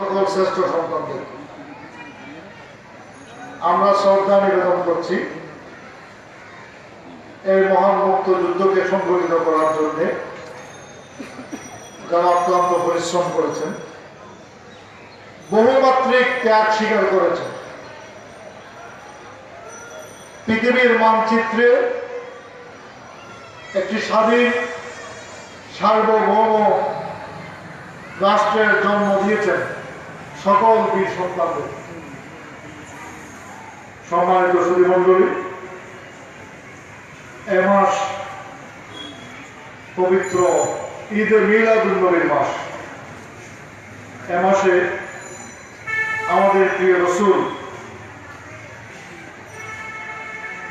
সকল শ্রেষ্ঠ সন্তানদের আমরা শ্রদ্ধা নিবেদন করছি এই মহান মুক্ত যুদ্ধকে সংগঠিত করার জন্য। যারা অক্লান্ত পরিশ্রম করেছেন, বহুমাত্রিক ত্যাগ স্বীকার করেছেন। পৃথিবীর মানচিত্রে একটি স্বাধীন সার্বভৌম রাষ্ট্রের জন্ম দিয়েছেন। সকল বীর সন্তানদের। সম্মানিত সুদী মন্ডলী এ মাস পবিত্র ঈদে মিলাদুল্নবীর মাস। এ মাসে আমাদের প্রিয় রসুল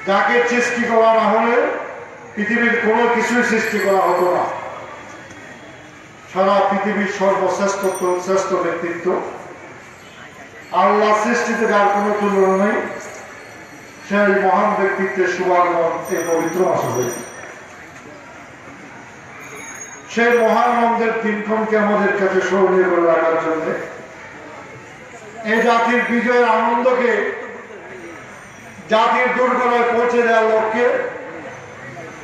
যাকে সৃষ্টি করা না হলে পৃথিবীর কোনো কিছুই সৃষ্টি করা হতো না। সারা পৃথিবীর সর্বশ্রেষ্ঠ শ্রেষ্ঠ ব্যক্তিত্ব। আল্লাহ সৃষ্টিতে যার কোনো তুলনা নেই, সেই মহান ব্যক্তিত্বের শুভাগমন এই পবিত্র মাসে হয়েছে। সেই মহানন্দের দিনক্ষণকে আমাদের কাছে স্মরণীয় করে রাখার জন্য এই জাতির বিজয়ের আনন্দকে, জাতির দুর্গলায় পৌঁছে দেওয়ার লক্ষ্যে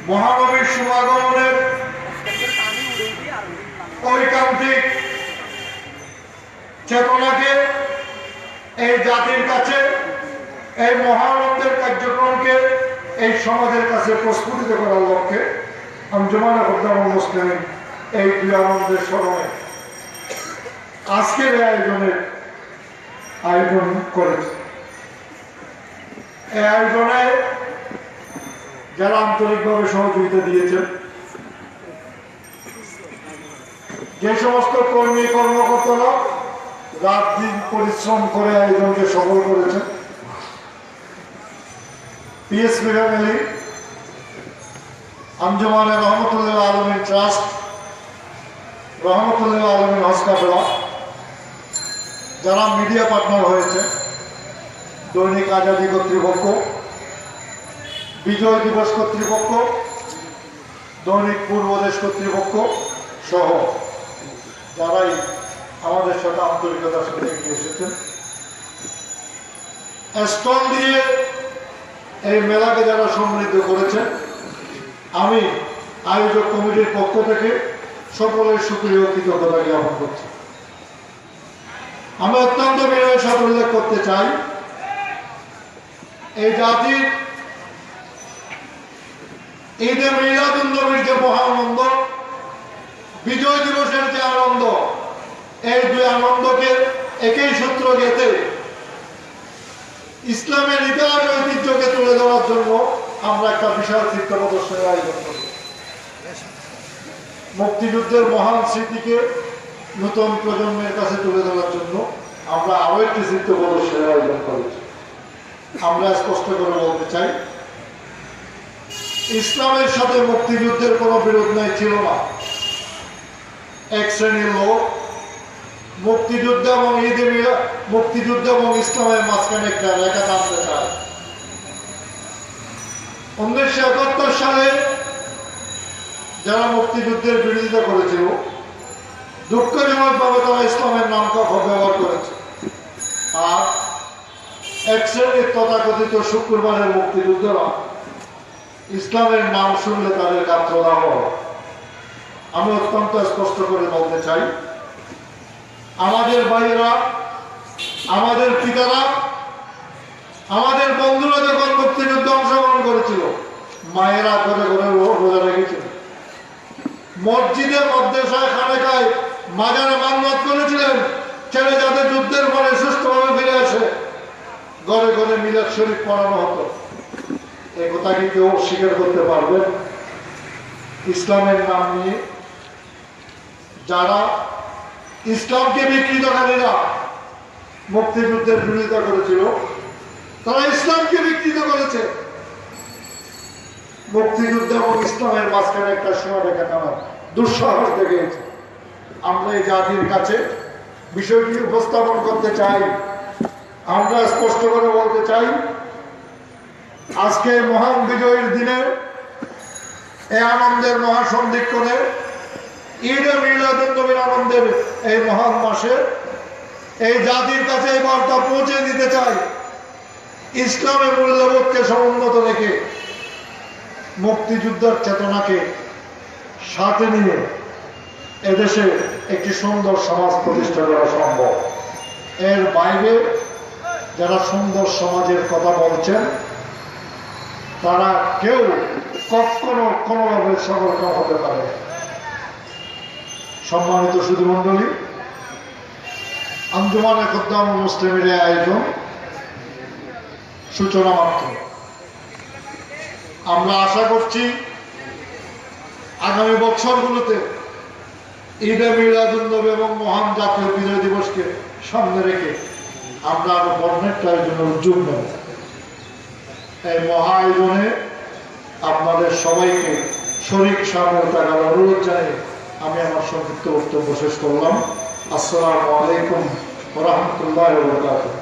মহানবীর শুভাগমনের ঐকান্তিক চেতনাকে এই জাতির কাছে, এই মহানন্দের কার্যক্রমকে, এই সমাজের কাছে প্রস্ফুটিত করার লক্ষ্যে আঞ্জুমানা হদ্দামুল মুসলিম এই ক্রীড়ানন্দের স্মরণে আজকের এই আয়োজনের আয়োজন করেছে। এই আয়োজনে যারা আন্তরিকভাবে সহযোগিতা দিয়েছেন, যে সমস্ত কর্মী কর্মকর্তারা রাত দিন পরিশ্রম করে আয়োজনকে সফল করেছেন। পিএসপি ফ্যামিলি আঞ্জুমানের রহমতুল্লাহ আলমী ট্রাস্ট রহমতুল্লাহ আলমী হসকাফেলা যারা মিডিয়া পার্টনার হয়েছে, দৈনিক আজাদি কর্তৃপক্ষ, বিজয় দিবস কর্তৃপক্ষ, দৈনিক পূর্বদেশ কর্তৃপক্ষ সহ যারাই আমাদের সাথে আন্তরিকতার সাথে এগিয়ে এসেছেন। স্টল দিয়ে এই মেলাকে যারা সমৃদ্ধ করেছেন, আমি আয়োজক কমিটির পক্ষ থেকে সকলের সুক্রিয় কৃতজ্ঞতা জ্ঞাপন করছি। আমি অত্যন্ত বিনয়ের সাথে উল্লেখ করতে চাই, এই জাতির ঈদে মিলাদুন্নবীর যে মহানন্দ, বিজয় দিবসের যে আনন্দ এই দুই আনন্দকে একই সূত্র গেতে ইসলামের ইতিহাস ঐতিহ্যকে তুলে ধরার জন্য আমরা একটা বিশাল চিত্র প্রদর্শনের আয়োজন করি মুক্তিযুদ্ধের মহান স্মৃতিকে নতুন প্রজন্মের কাছে তুলে ধরার জন্য আমরা আরও একটি চিত্র প্রদর্শনের আয়োজন করেছি আমরা স্পষ্ট করে বলতে চাই, ইসলামের সাথে মুক্তিযুদ্ধের কোনো বিরোধ নাই, ছিল না। এক শ্রেণির লোক মুক্তিযুদ্ধ এবং ঈদে মুক্তিযুদ্ধ এবং ইসলামের মাঝখানে একটা রেখা টানতে চায়। উনিশশো একাত্তর সালে যারা মুক্তিযুদ্ধের বিরোধিতা করেছিল দুঃখজনক ভাবে তারা ইসলামের নামকে অপব্যবহার করেছে। আর এক শ্রেণির তথাকথিত শুক্রবারের মুক্তিযুদ্ধরা ইসলামের নাম শুনলে তাদের গাত্রদাহ আমি অত্যন্ত স্পষ্ট করে বলতে চাই আমাদের ভাইয়েরা, আমাদের পিতারা, আমাদের বন্ধুরা যখন মুক্তিযুদ্ধে অংশগ্রহণ করেছিল, মায়েরা ঘরে ঘরে রোজা রেখেছিল। মসজিদে মধ্যেশায় খানেকায় মাজারে মান্নত করেছিলেন। ছেলে যাতে যুদ্ধের পরে সুস্থভাবে ফিরে আসে, ঘরে ঘরে মিলাদ শরীফ পড়ানো হতো। এই কথা কি কেউ স্বীকার করতে পারবেন? ইসলামের নাম নিয়ে যারা ইসলামকে বিকৃতকারীরা মুক্তিযুদ্ধের বিরোধিতা করেছিল। তারা ইসলামকে বিকৃত করেছে। মুক্তিযুদ্ধ এবং ইসলামের মাঝখানে একটা সময় রেখে টানার দুঃসাহস দেখেছে আমরা এই জাতির কাছে বিষয়টি উপস্থাপন করতে চাই। আমরা স্পষ্ট করে বলতে চাই আজকে মহান বিজয়ের দিনে এ আনন্দের মহাসন্ধিক্ষণে ঈদে নবীর আনন্দের এই মহান মাসে এই জাতির কাছে এই বার্তা পৌঁছে দিতে চাই ইসলামের মূল্যবোধকে সমুন্নত রেখে, মুক্তিযুদ্ধের চেতনাকে সাথে নিয়ে এদেশে একটি সুন্দর সমাজ প্রতিষ্ঠা করা সম্ভব এর বাইরে যারা সুন্দর সমাজের কথা বলছেন, তারা কেউ কখনো কোনোভাবে সফলকাম হতে পারে। সম্মানিত সুধী মন্ডলী আঞ্জুমানে খদ্দাম মুসলিমের আয়োজন, সূচনা মাত্র। আমরা আশা করছি আগামী বছরগুলোতে ঈদে মিলাদুল্নবী এবং মহান জাতীয় বিজয় দিবসকে সামনে রেখে আমরা আরও বর্ণের আয়োজনের উদ্যোগ নেব। এই মহা আয়োজনে আপনাদের সবাইকে শরীর সামনে থাকার অনুরোধ জানিয়ে আমি আমার সংক্ষিপ্ত বক্তব্য শেষ করলাম। আসসালামু আলাইকুম রহমতুল্লাহ বরকাতুহ।